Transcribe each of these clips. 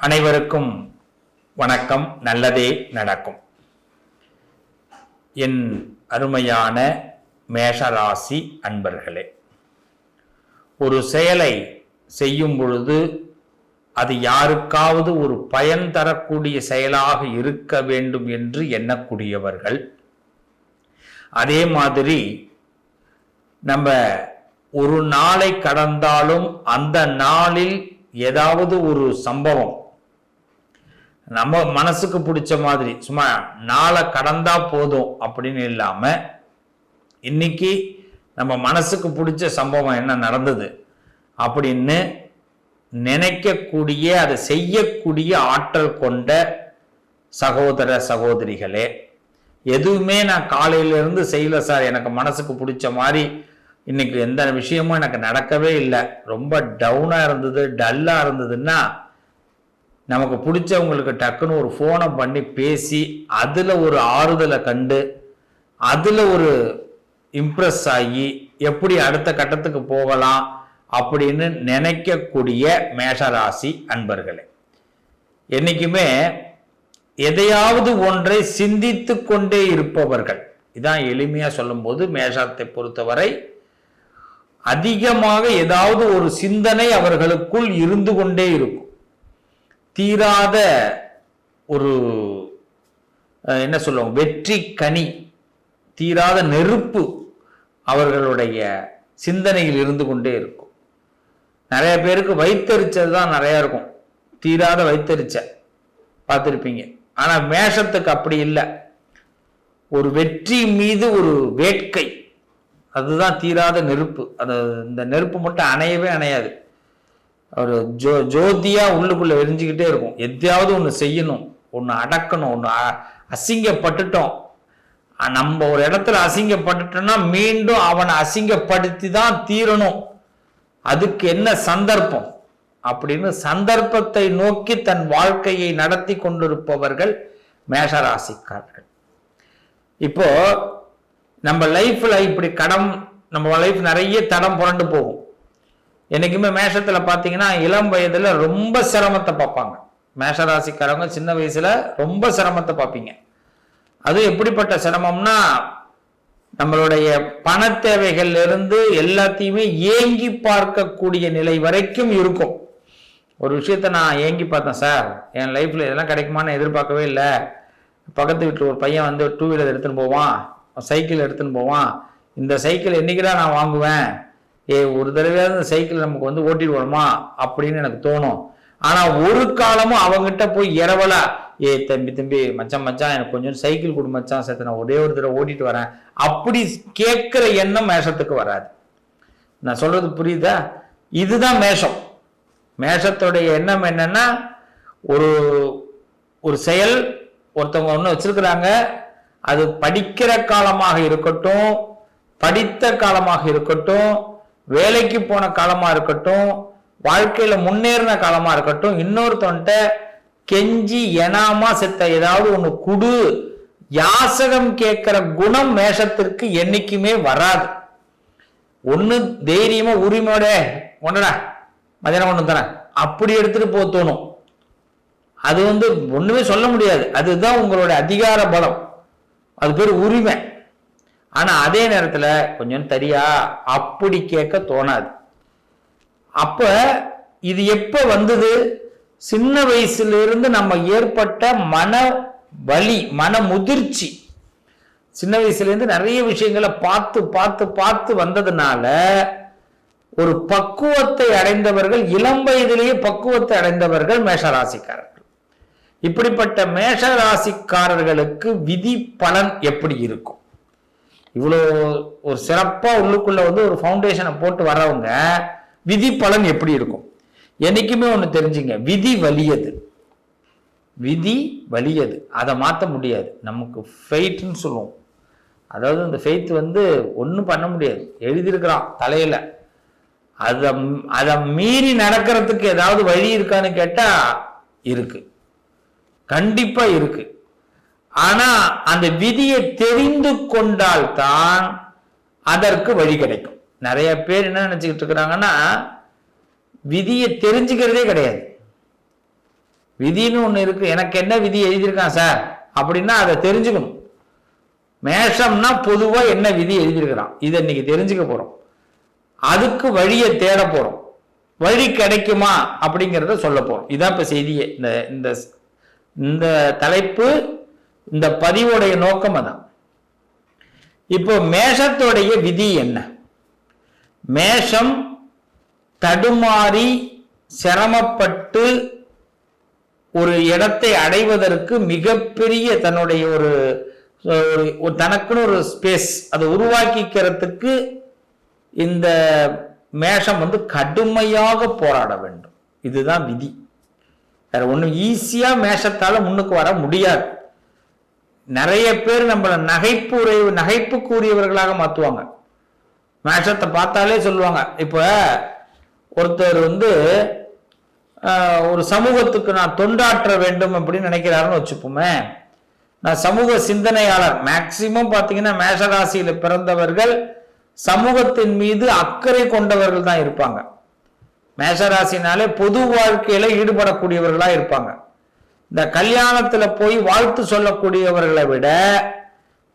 அனைவருக்கும் வணக்கம். நல்லதே நடக்கும். என் அருமையான மேஷராசி அன்பர்களே ஒரு செயலை செய்யும் பொழுது அது யாருக்காவது ஒரு பயன் தரக்கூடிய செயலாக இருக்க வேண்டும் என்று எண்ணக்கூடியவர்கள் அதே மாதிரி நம்ம ஒரு நாளை கடந்தாலும் அந்த நாளில் ஏதாவது ஒரு சம்பவம் நம்ம மனசுக்கு பிடிச்ச மாதிரி சும்மா நாளை கடந்தா போதும் அப்படின்னு இல்லாம இன்னைக்கு நம்ம மனசுக்கு பிடிச்ச சம்பவம் என்ன நடந்தது அப்படின்னு நினைக்கக்கூடிய அதை செய்யக்கூடிய ஆற்றல் கொண்ட சகோதர சகோதரிகளே எதுவுமே நான் காலையிலேருந்து செய்யல சார். எனக்கு மனசுக்கு பிடிச்ச மாதிரி இன்னைக்கு எந்த விஷயமும் எனக்கு நடக்கவே இல்லை. ரொம்ப டவுனாக இருந்தது டல்லாக இருந்ததுன்னா நமக்கு பிடிச்சவங்களுக்கு டக்குன்னு ஒரு ஃபோனை பண்ணி பேசி அதில் ஒரு ஆறுதலை கண்டு அதில் ஒரு இம்ப்ரெஸ் ஆகி எப்படி அடுத்த கட்டத்துக்கு போகலாம் அப்படின்னு நினைக்கக்கூடிய மேஷராசி அன்பர்களே என்னைக்குமே எதையாவது ஒன்றை சிந்தித்து கொண்டே இருப்பவர்கள் இதான் எளிமையாக சொல்லும்போது மேஷத்தை பொறுத்தவரை அதிகமாக ஏதாவது ஒரு சிந்தனை அவர்களுக்குள் இருந்து கொண்டே இருக்கும். தீராத ஒரு என்ன சொல்லுவாங்க வெற்றி கனி தீராத நெருப்பு அவர்களுடைய சிந்தனையில் இருந்து கொண்டே இருக்கும். நிறைய பேருக்கு வைத்தறிச்சது தான் நிறையா இருக்கும். தீராத வைத்தறிச்ச பார்த்துருப்பீங்க. ஆனால் மேஷத்துக்கு அப்படி இல்லை. ஒரு வெற்றி மீது ஒரு வேட்கை. அதுதான் தீராத நெருப்பு. அது இந்த நெருப்பு மட்டும் அணையவே அணையாது. ஒரு ஜோ ஜோதியா உள்ளுக்குள்ள எரிஞ்சுக்கிட்டே இருக்கும். எதையாவது ஒன்று செய்யணும் ஒன்று அடக்கணும் ஒன்று அசிங்கப்பட்டுட்டோம். நம்ம ஒரு இடத்துல அசிங்கப்பட்டுட்டோம்னா மீண்டும் அவனை அசிங்கப்படுத்தி தான் தீரணும். அதுக்கு என்ன சந்தர்ப்பம்? அப்படின்னு சந்தர்ப்பத்தை நோக்கி தன் வாழ்க்கையை நடத்தி கொண்டிருப்பவர்கள் மேஷராசிக்காரர்கள். இப்போ நம்ம லைஃப்ல இப்படி கடம் நம்ம லைஃப் நிறைய தடம் புரண்டு போகும். என்னைக்குமே மேஷத்துல பாத்தீங்கன்னா இளம் வயதுல ரொம்ப சிரமத்தை பார்ப்பாங்க. மேஷராசிக்காரவங்க சின்ன வயசுல ரொம்ப சிரமத்தை பார்ப்பீங்க. அது எப்படிப்பட்ட சிரமம்னா நம்மளுடைய பண தேவைகள்ல இருந்து எல்லாத்தையுமே ஏங்கி பார்க்கக்கூடிய நிலை வரைக்கும் இருக்கும். ஒரு விஷயத்த நான் ஏங்கி பார்த்தேன் சார் என் லைஃப்ல இதெல்லாம் கிடைக்குமான்னு எதிர்பார்க்கவே இல்லை. பக்கத்து வீட்டில் ஒரு பையன் வந்து டூ வீலர் எடுத்துன்னு போவான். சைக்கிள் எடுத்துன்னு போவான். இந்த சைக்கிள் என்னைக்குடா நான் வாங்குவேன்? ஏ ஒரு தடவையாவது இந்த சைக்கிள் நமக்கு வந்து ஓட்டிட்டு வருமா அப்படின்னு எனக்கு தோணும். ஆனா ஒரு காலமும் அவங்ககிட்ட போய் இரவலா ஏ தம்பி தம்பி மச்சான் மச்சான் எனக்கு கொஞ்சம் சைக்கிள் கொடு மச்சான் சேர்த்து நான் ஒரே ஒரு தடவை ஓட்டிட்டு வரேன். அப்படி கேட்குற எண்ணம் மேஷத்துக்கு வராது. நான் சொல்றது புரியுதா? இதுதான் மேஷம். மேஷத்துடைய எண்ணம் என்னன்னா ஒரு ஒரு செயல் ஒருத்தவங்க ஒன்று வச்சிருக்கிறாங்க. அது படிக்கிற காலமாக இருக்கட்டும் படித்த காலமாக இருக்கட்டும் வேலைக்கு போன காலமா இருக்கட்டும் வாழ்க்கையில முன்னேறின காலமா இருக்கட்டும் இன்னொருத்தவன்ட்ட கெஞ்சி எனாமா செத்த ஏதாவது ஒண்ணு குடு. யாசகம் கேட்கிற குணம் மேஷத்திற்கு என்னைக்குமே வராது. ஒண்ணு தைரியமா உரிமையோட ஒன்றடா மதியானம் ஒன்று தரேன் அப்படி எடுத்துட்டு போக தோணும். அது வந்து ஒண்ணுமே சொல்ல முடியாது. அதுதான் உங்களோட அதிகார பலம். அது பேர் உரிமை. ஆனா அதே நேரத்துல கொஞ்சம் தரியா அப்படி கேட்க தோணாது. அப்ப இது எப்ப வந்தது? சின்ன வயசுல இருந்து நம்ம ஏற்பட்ட மன வலி மன முதிர்ச்சி. சின்ன வயசுலேருந்து நிறைய விஷயங்களை பார்த்து பார்த்து பார்த்து வந்ததுனால ஒரு பக்குவத்தை அடைந்தவர்கள் இளம் வயதிலேயே பக்குவத்தை அடைந்தவர்கள் மேஷராசிக்காரர்கள். இப்படிப்பட்ட மேஷராசிக்காரர்களுக்கு விதி பலன் எப்படி இருக்கும்? இவ்வளோ ஒரு சிறப்பாக உள்ளுக்குள்ளே வந்து ஒரு ஃபவுண்டேஷனை போட்டு வர்றவங்க விதி பலன் எப்படி இருக்கும்? என்னைக்குமே ஒன்று தெரிஞ்சுங்க விதி வலியது. விதி வலியது. அதை மாற்ற முடியாது. நமக்கு ஃபெய்ட்னு சொல்லுவோம். அதாவது இந்த ஃபெய்த் வந்து ஒன்றும் பண்ண முடியாது. எழுதியிருக்கிறான் தலையில். அதை அதை மீறி நடக்கிறதுக்கு ஏதாவது வழி இருக்கான்னு கேட்டால் இருக்குது கண்டிப்பாக இருக்குது ஆனா அந்த விதியை தெரிந்து கொண்டால்தான் அதற்கு வழி கிடைக்கும். நிறைய பேர் என்ன நினைச்சுக்கிட்டு இருக்கிறாங்கன்னா விதியை தெரிஞ்சுக்கிறதே கிடையாது. விதின்னு ஒன்று இருக்கு. எனக்கு என்ன விதி எழுதியிருக்கான் சார்? அப்படின்னா அதை தெரிஞ்சுக்கணும். மேஷம்னா பொதுவாக என்ன விதி எழுதியிருக்கிறான்? இதை இன்னைக்கு தெரிஞ்சுக்க போறோம். அதுக்கு வழியை தேட போறோம். வழி கிடைக்குமா அப்படிங்கிறத சொல்ல போறோம். இதான் இப்ப செய்தியே. இந்த இந்த இந்த தலைப்பு இந்த பதிவுடைய நோக்கம் அதான். இப்போ மேஷத்துடைய விதி என்ன? மேஷம் தடுமாறி சிரமப்பட்டு ஒரு இடத்தை அடைவதற்கு மிகப்பெரிய தன்னுடைய ஒரு ஒரு- தனக்குன்னு ஒரு ஸ்பேஸ் அதை உருவாக்கிக்கிறதுக்கு இந்த மேஷம் வந்து கடுமையாக போராட வேண்டும். இதுதான் விதி. வேற ஒன்றும் ஈஸியாக மேஷத்தால் முன்னுக்கு வர முடியாது. நிறைய பேர் நம்மளை நகைப்புரை நகைப்புக்குரியவர்களாக மாற்றுவாங்க மேஷத்தை பார்த்தாலே சொல்லுவாங்க. இப்போ ஒருத்தர் வந்து ஒரு சமூகத்துக்கு நான் தொண்டாற்ற வேண்டும் அப்படின்னு நினைக்கிறாருன்னு வச்சுப்போமே. நான் சமூக சிந்தனையாளர். மேக்சிமம் பார்த்தீங்கன்னா மேஷராசியில் பிறந்தவர்கள் சமூகத்தின் மீது அக்கறை கொண்டவர்கள் தான் இருப்பாங்க. மேஷராசினாலே பொது வாழ்க்கையில் ஈடுபடக்கூடியவர்களாக இருப்பாங்க. இந்த கல்யாணத்துல போய் வாழ்த்து சொல்லக்கூடியவர்களை விட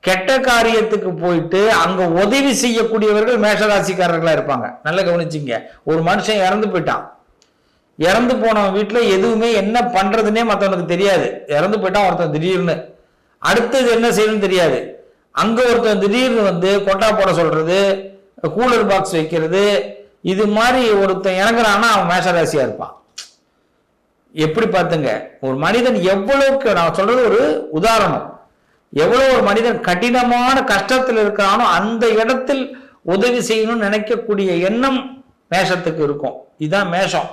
கெட்ட காரியத்துக்கு போயிட்டு அங்க உதவி செய்யக்கூடியவர்கள் மேஷராசிக்காரர்களா இருப்பாங்க. நல்லா கவனிச்சிங்க. ஒரு மனுஷன் இறந்து போயிட்டான். இறந்து போனவன் வீட்டுல எதுவுமே என்ன பண்றதுன்னே மற்றவனுக்கு தெரியாது. இறந்து போயிட்டான் ஒருத்தன் திடீர்னு. அடுத்தது என்ன செய்யணும்னு தெரியாது. அங்க ஒருத்தன் திடீர்னு வந்து கொட்டா போட சொல்றது கூலர் பாக்ஸ் வைக்கிறது இது மாதிரி ஒருத்தன் இறங்குறான்னா அவன் மேஷராசியா இருப்பான். எப்படி பார்த்துங்க? ஒரு மனிதன் எவ்வளவுக்கு நான் சொல்றது ஒரு உதாரணம். எவ்வளவு ஒரு மனிதன் கடினமான கஷ்டத்தில் இருக்கிறானோ அந்த இடத்தில் உதவி செய்யணும்னு நினைக்கக்கூடிய எண்ணம் மேஷத்துக்கு இருக்கும். இதுதான் மேஷம்.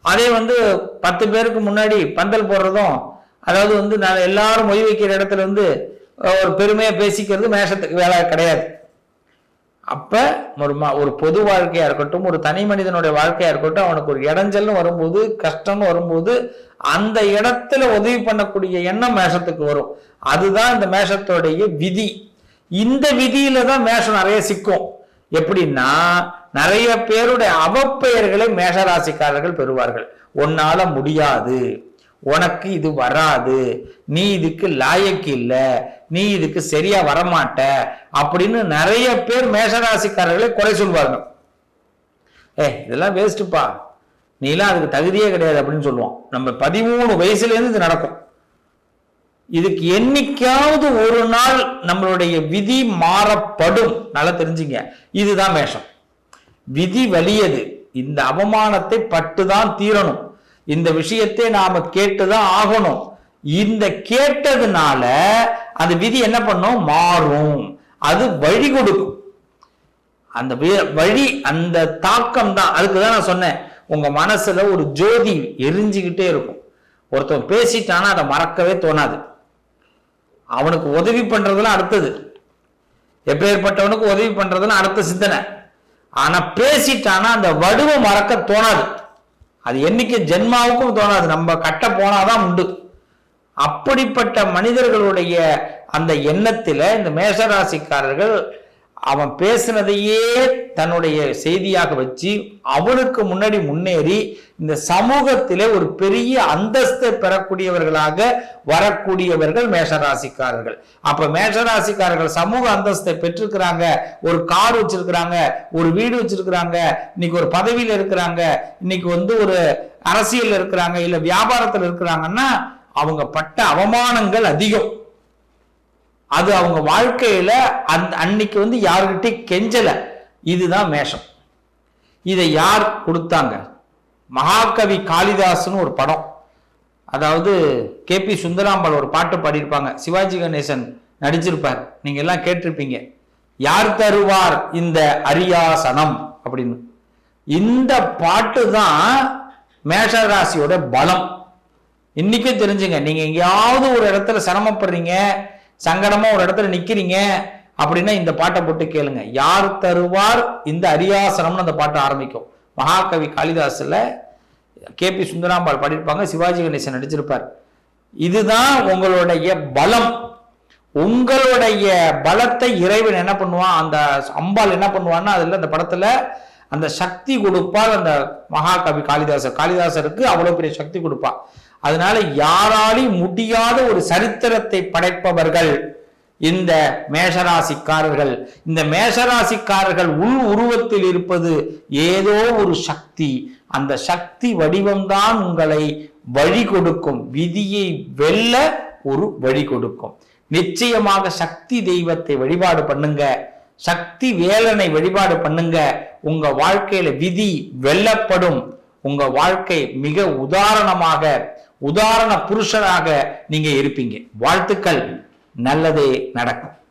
அதே வந்து பத்து பேருக்கு முன்னாடி பந்தல் போடுறதும் அதாவது வந்து நான் எல்லாரும் மொய் வைக்கிற இடத்துல வந்து ஒரு பெருமையாக பேசிக்கிறது மேஷத்துக்கு வேலை கிடையாது. அப்ப ஒரு ஒரு பொது வாழ்க்கையா இருக்கட்டும் ஒரு தனி மனிதனுடைய வாழ்க்கையா இருக்கட்டும் அவனுக்கு ஒரு இடைஞ்சல்னு வரும்போது கஷ்டம்னு வரும்போது அந்த இடத்துல உதவி பண்ணக்கூடிய எண்ணம் மேஷத்துக்கு வரும். அதுதான் இந்த மேஷத்தோடைய விதி. இந்த விதியில தான் மேஷம் நிறைய சிக்கும். எப்படின்னா நிறைய பேருடைய அவப்பெயர்களை மேஷராசிக்காரர்கள் பெறுவார்கள். உன்னால முடியாது. உனக்கு இது வராது. நீ இதுக்கு லாயக்கு இல்லை. நீ இதுக்கு சரியா வரமாட்ட. அப்படின்னு நிறைய பேர் மேஷராசிக்காரர்களை குறை சொல்வாங்க ஏ இதெல்லாம் வேஸ்ட்டுப்பா நீலாம் அதுக்கு தகுதியே கிடையாது அப்படின்னு சொல்லுவோம் நம்ம பதிமூணு வயசுலேருந்து இது நடக்கும். இதுக்கு என்னைக்காவது ஒரு நாள் நம்மளுடைய விதி மாறப்படும். நல்லா தெரிஞ்சுங்க. இதுதான் மேஷம். விதி வலியது. இந்த அவமானத்தை பட்டுதான் தீரணும். இந்த விஷயத்தை நாம கேட்டுதான் ஆகணும். இந்த கேட்டதுனால அந்த விதி என்ன பண்ணும்? மாறும். அது வழி கொடுக்கும். அந்த வழி அந்த தாக்கம் தான் அதுக்கு தான் நான் சொன்னேன். உங்க மனசுல ஒரு ஜோதி எரிஞ்சுக்கிட்டே இருக்கும். ஒருத்தன் பேசிட்டானா அதை மறக்கவே தோணாது. அவனுக்கு உதவி பண்றதுலாம் அடுத்தது. எப்பேற்பட்டவனுக்கு உதவி பண்றதுலாம் அடுத்த சிந்தனை. ஆனா பேசிட்டானா அந்த வடுவை மறக்க தோணாது. அது என்னைக்கு ஜென்மாவுக்கும் தோணாது. நம்ம கட்ட போனாதான் உண்டு. அப்படிப்பட்ட மனிதர்களுடைய அந்த எண்ணத்தில் இந்த மேஷராசிக்காரர்கள் அவன் பேசினதையே தன்னுடைய செய்தியாக வச்சு அவனுக்கு முன்னாடி முன்னேறி இந்த சமூகத்திலே ஒரு பெரிய அந்தஸ்தை பெறக்கூடியவர்களாக வரக்கூடியவர்கள் மேஷராசிக்காரர்கள். அப்ப மேஷராசிக்காரர்கள் சமூக அந்தஸ்தை பெற்றிருக்கிறாங்க. ஒரு கார் வச்சிருக்கிறாங்க ஒரு வீடு வச்சிருக்கிறாங்க இன்னைக்கு ஒரு பதவியில் இருக்கிறாங்க இன்னைக்கு வந்து ஒரு அரசியல் இருக்கிறாங்க இல்ல வியாபாரத்தில் இருக்கிறாங்கன்னா அவங்க பட்ட அவமானங்கள் அதிகம். அது அவங்க வாழ்க்கையில அந் அன்னைக்கு வந்து யாருக்கிட்டையும் கெஞ்சல. இதுதான் மேஷம். இதை யார் கொடுத்தாங்க? மகாகவி காளிதாசன் ஒரு படம். அதாவது கே பி சுந்தராம்பாள் ஒரு பாட்டு பாடியிருப்பாங்க. சிவாஜி கணேசன் நடிச்சிருப்பார். நீங்க எல்லாம் கேட்டிருப்பீங்க. யார் தருவார் இந்த அரியாசனம்? அப்படின்னு. இந்த பாட்டு தான் மேஷராசியோட பலம். இன்னைக்கும் தெரிஞ்சுங்க. நீங்க எங்கேயாவது ஒரு இடத்துல சிரமப்படுறீங்க சங்கடமா ஒரு இடத்துல நிக்கிறீங்க அப்படின்னா இந்த பாட்டை போட்டு கேளுங்க. யார் தருவார் இந்த அரியாசனம்னு அந்த பாட்டு ஆரம்பிக்கும். மகாகவி காளிதாஸ்ல கே பி சுந்தராம்பாள் பாடியிருப்பாங்க சிவாஜி கணேசன் நடிச்சிருப்பார். இதுதான் உங்களுடைய பலம். உங்களுடைய பலத்தை இறைவன் என்ன பண்ணுவான்? அந்த அம்பாள் என்ன பண்ணுவான்னா அதுல அந்த படத்துல அந்த சக்தி கொடுப்பால் அந்த மகாகவி காளிதாசர். காளிதாசருக்கு அவ்வளவு பெரிய சக்தி கொடுப்பா. அதனால யாராலையும் முடியாத ஒரு சரித்திரத்தை படைப்பவர்கள் இந்த மேஷராசிக்காரர்கள். இந்த மேஷராசிக்காரர்கள் உள் உருவத்தில் இருப்பது ஏதோ ஒரு சக்தி. அந்த சக்தி வடிவம்தான் உங்களை வழி கொடுக்கும். விதியை வெல்ல ஒரு வழி கொடுக்கும். நிச்சயமாக சக்தி தெய்வத்தை வழிபாடு பண்ணுங்க. சக்தி வேலனை வழிபாடு பண்ணுங்க. உங்க வாழ்க்கையில விதி வெல்லப்படும். உங்க வாழ்க்கை மிக உதாரணமாக உதாரண புருஷனாக நீங்க இருப்பீங்க. வாழ்த்துக்கள். நல்லதே நடக்கும்.